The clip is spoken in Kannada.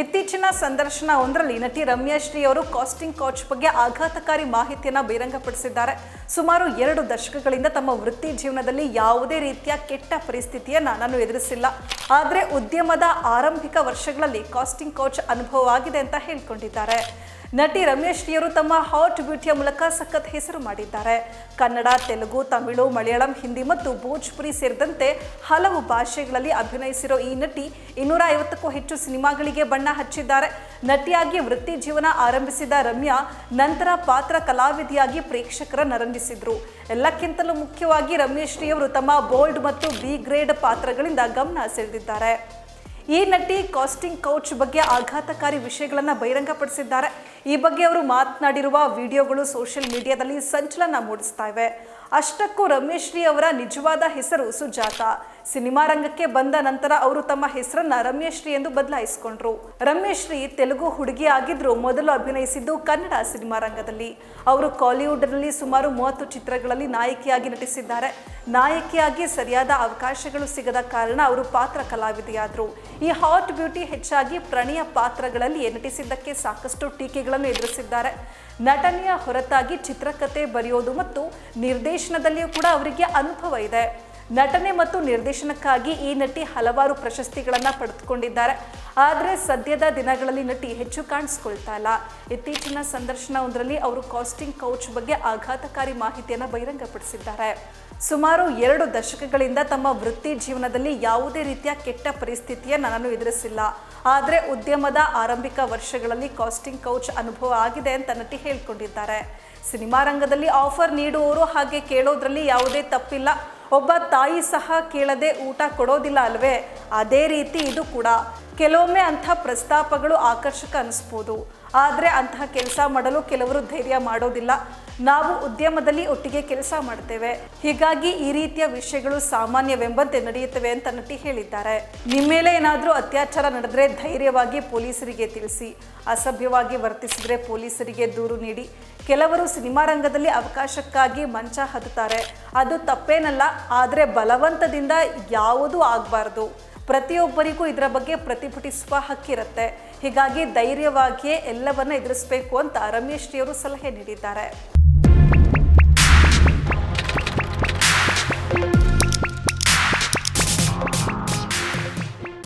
ಇತ್ತೀಚಿನ ಸಂದರ್ಶನ ಒಂದರಲ್ಲಿ ನಟಿ ರಮ್ಯಾ ಶ್ರೀ ಅವರು ಕಾಸ್ಟಿಂಗ್ ಕೌಚ್ ಬಗ್ಗೆ ಆಘಾತಕಾರಿ ಮಾಹಿತಿಯನ್ನು ಬಹಿರಂಗಪಡಿಸಿದ್ದಾರೆ. ಸುಮಾರು ಎರಡು ದಶಕಗಳಿಂದ ತಮ್ಮ ವೃತ್ತಿ ಜೀವನದಲ್ಲಿ ಯಾವುದೇ ರೀತಿಯ ಕೆಟ್ಟ ಪರಿಸ್ಥಿತಿಯನ್ನು ನಾನು ಎದುರಿಸಿಲ್ಲ. ಆದರೆ ಉದ್ಯಮದ ಆರಂಭಿಕ ವರ್ಷಗಳಲ್ಲಿ ಕಾಸ್ಟಿಂಗ್ ಕೋಚ್ ಅನುಭವವಾಗಿದೆ ಅಂತ ಹೇಳಿಕೊಂಡಿದ್ದಾರೆ. ನಟಿ ರಮೇಶ್ ಶ್ರೀಯರು ತಮ್ಮ ಹಾಟ್ ಬ್ಯೂಟಿಯ ಮೂಲಕ ಸಖತ್ ಹೆಸರು ಮಾಡಿದ್ದಾರೆ. ಕನ್ನಡ, ತೆಲುಗು, ತಮಿಳು, ಮಲಯಾಳಂ, ಹಿಂದಿ ಮತ್ತು ಭೋಜ್ಪುರಿ ಸೇರಿದಂತೆ ಹಲವು ಭಾಷೆಗಳಲ್ಲಿ ಅಭಿನಯಿಸಿರೋ ಈ ನಟಿ ಇನ್ನೂರ ಐವತ್ತಕ್ಕೂ ಹೆಚ್ಚು ಸಿನಿಮಾಗಳಿಗೆ ಬಣ್ಣ ಹಚ್ಚಿದ್ದಾರೆ. ನಟಿಯಾಗಿ ವೃತ್ತಿ ಜೀವನ ಆರಂಭಿಸಿದ ರಮ್ಯಾ ನಂತರ ಪಾತ್ರ ಕಲಾವಿದೆಯಾಗಿ ಪ್ರೇಕ್ಷಕರ ನರಂಜಿಸಿದ್ರು. ಎಲ್ಲಕ್ಕಿಂತಲೂ ಮುಖ್ಯವಾಗಿ ರಮ್ಯಶ್ರೀಯವರು ತಮ್ಮ ಬೋಲ್ಡ್ ಮತ್ತು ಬಿ ಗ್ರೇಡ್ ಪಾತ್ರಗಳಿಂದ ಗಮನ ಸೆಳೆದಿದ್ದಾರೆ. ಈ ನಟಿ, ಕಾಸ್ಟಿಂಗ್ ಕೌಚ್ ಬಗ್ಗೆ ಆಘಾತಕಾರಿ ವಿಷಯಗಳನ್ನು ಬಹಿರಂಗಪಡಿಸಿದ್ದಾರೆ. ಈ ಬಗ್ಗೆ ಅವರು ಮಾತನಾಡಿರುವ ವಿಡಿಯೋಗಳು ಸೋಷಿಯಲ್ ಮೀಡಿಯಾದಲ್ಲಿ ಸಂಚಲನ ಮೂಡಿಸ್ತಾ ಇವೆ. ಅಷ್ಟಕ್ಕೂ ರಮೇಶ್ ಶ್ರೀ ಅವರ ನಿಜವಾದ ಹೆಸರು ಸುಜಾತ. ಸಿನಿಮಾ ರಂಗಕ್ಕೆ ಬಂದ ನಂತರ ಅವರು ತಮ್ಮ ಹೆಸರನ್ನ ರಮ್ಯಶ್ರೀ ಶ್ರೀ ಎಂದು ಬದಲಾಯಿಸಿಕೊಂಡ್ರು. ರಮ್ಯಶ್ರೀ ತೆಲುಗು ಹುಡುಗಿ ಆಗಿದ್ರು. ಮೊದಲು ಅಭಿನಯಿಸಿದ್ದು ಕನ್ನಡ ಸಿನಿಮಾ ರಂಗದಲ್ಲಿ. ಅವರು ಕಾಲಿವುಡ್ನಲ್ಲಿ ಸುಮಾರು ಮೂವತ್ತು ಚಿತ್ರಗಳಲ್ಲಿ ನಾಯಕಿಯಾಗಿ ನಟಿಸಿದ್ದಾರೆ. ನಾಯಕಿಯಾಗಿ ಸರಿಯಾದ ಅವಕಾಶಗಳು ಸಿಗದ ಕಾರಣ ಅವರು ಪಾತ್ರ ಕಲಾವಿದೆಯಾದರು. ಈ ಹಾಟ್ ಬ್ಯೂಟಿ ಹೆಚ್ಚಾಗಿ ಪ್ರಣಯ ಪಾತ್ರಗಳಲ್ಲಿ ನಟಿಸಿದ್ದಕ್ಕೆ ಸಾಕಷ್ಟು ಟೀಕೆಗಳನ್ನು ಎದುರಿಸಿದ್ದಾರೆ. ನಟನೆಯ ಹೊರತಾಗಿ ಚಿತ್ರಕಥೆ ಬರೆಯೋದು ಮತ್ತು ನಿರ್ದೇಶನದಲ್ಲಿಯೂ ಕೂಡ ಅವರಿಗೆ ಅನುಭವ ಇದೆ. ನಟನೆ ಮತ್ತು ನಿರ್ದೇಶನಕ್ಕಾಗಿ ಈ ನಟಿ ಹಲವಾರು ಪ್ರಶಸ್ತಿಗಳನ್ನು ಪಡೆದುಕೊಂಡಿದ್ದಾರೆ. ಆದರೆ ಸದ್ಯದ ದಿನಗಳಲ್ಲಿ ನಟಿ ಹೆಚ್ಚು ಕಾಣಿಸ್ಕೊಳ್ತಾ ಇಲ್ಲ. ಇತ್ತೀಚಿನ ಸಂದರ್ಶನ ಒಂದರಲ್ಲಿ ಅವರು ಕಾಸ್ಟಿಂಗ್ ಕೌಚ್ ಬಗ್ಗೆ ಆಘಾತಕಾರಿ ಮಾಹಿತಿಯನ್ನು ಬಹಿರಂಗಪಡಿಸಿದ್ದಾರೆ. ಸುಮಾರು ಎರಡು ದಶಕಗಳಿಂದ ತಮ್ಮ ವೃತ್ತಿ ಜೀವನದಲ್ಲಿ ಯಾವುದೇ ರೀತಿಯ ಕೆಟ್ಟ ಪರಿಸ್ಥಿತಿಯನ್ನು ನಾನು ಎದುರಿಸಿಲ್ಲ. ಆದರೆ ಉದ್ಯಮದ ಆರಂಭಿಕ ವರ್ಷಗಳಲ್ಲಿ ಕಾಸ್ಟಿಂಗ್ ಕೌಚ್ ಅನುಭವ ಆಗಿದೆ ಅಂತ ನಟಿ ಹೇಳ್ಕೊಂಡಿದ್ದಾರೆ. ಸಿನಿಮಾ ರಂಗದಲ್ಲಿ ಆಫರ್ ನೀಡುವವರು ಹಾಗೆ ಕೇಳೋದ್ರಲ್ಲಿ ಯಾವುದೇ ತಪ್ಪಿಲ್ಲ. ಒಬ್ಬ ತಾಯಿ ಸಹ ಕೇಳದೆ ಊಟ ಕೊಡೋದಿಲ್ಲ ಅಲ್ವೇ? ಅದೇ ರೀತಿ ಇದು ಕೂಡ. ಕೆಲವೊಮ್ಮೆ ಅಂಥ ಪ್ರಸ್ತಾಪಗಳು ಆಕರ್ಷಕ ಅನಿಸ್ಬೋದು. ಆದರೆ ಅಂತಹ ಕೆಲಸ ಮಾಡಲು ಕೆಲವರು ಧೈರ್ಯ ಮಾಡೋದಿಲ್ಲ. ನಾವು ಉದ್ಯಮದಲ್ಲಿ ಒಟ್ಟಿಗೆ ಕೆಲಸ ಮಾಡ್ತೇವೆ. ಹೀಗಾಗಿ ಈ ರೀತಿಯ ವಿಷಯಗಳು ಸಾಮಾನ್ಯವೆಂಬಂತೆ ನಡೆಯುತ್ತವೆ ಅಂತ ನಟಿ ಹೇಳಿದ್ದಾರೆ. ನಿಮ್ಮ ಮೇಲೆ ಏನಾದರೂ ಅತ್ಯಾಚಾರ ನಡೆದ್ರೆ ಧೈರ್ಯವಾಗಿ ಪೊಲೀಸರಿಗೆ ತಿಳಿಸಿ, ಅಸಭ್ಯವಾಗಿ ವರ್ತಿಸಿದ್ರೆ ಪೊಲೀಸರಿಗೆ ದೂರು ನೀಡಿ. ಕೆಲವರು ಸಿನಿಮಾ ರಂಗದಲ್ಲಿ ಅವಕಾಶಕ್ಕಾಗಿ ಮಂಚ ಹತ್ತುತ್ತಾರೆ. ಅದು ತಪ್ಪೇನಲ್ಲ, ಆದರೆ ಬಲವಂತದಿಂದ ಯಾವುದೂ ಆಗಬಾರ್ದು? ಪ್ರತಿಯೊಬ್ಬರಿಗೂ ಇದರ ಬಗ್ಗೆ ಪ್ರತಿಭಟಿಸುವ ಹಕ್ಕಿರುತ್ತೆ ಹೀಗಾಗಿ ಧೈರ್ಯವಾಗಿಯೇ ಎಲ್ಲವನ್ನ ಎದುರಿಸಬೇಕು ಅಂತ ರಮೇಶ್ ಜಿಯವರು ಸಲಹೆ ನೀಡಿದ್ದಾರೆ.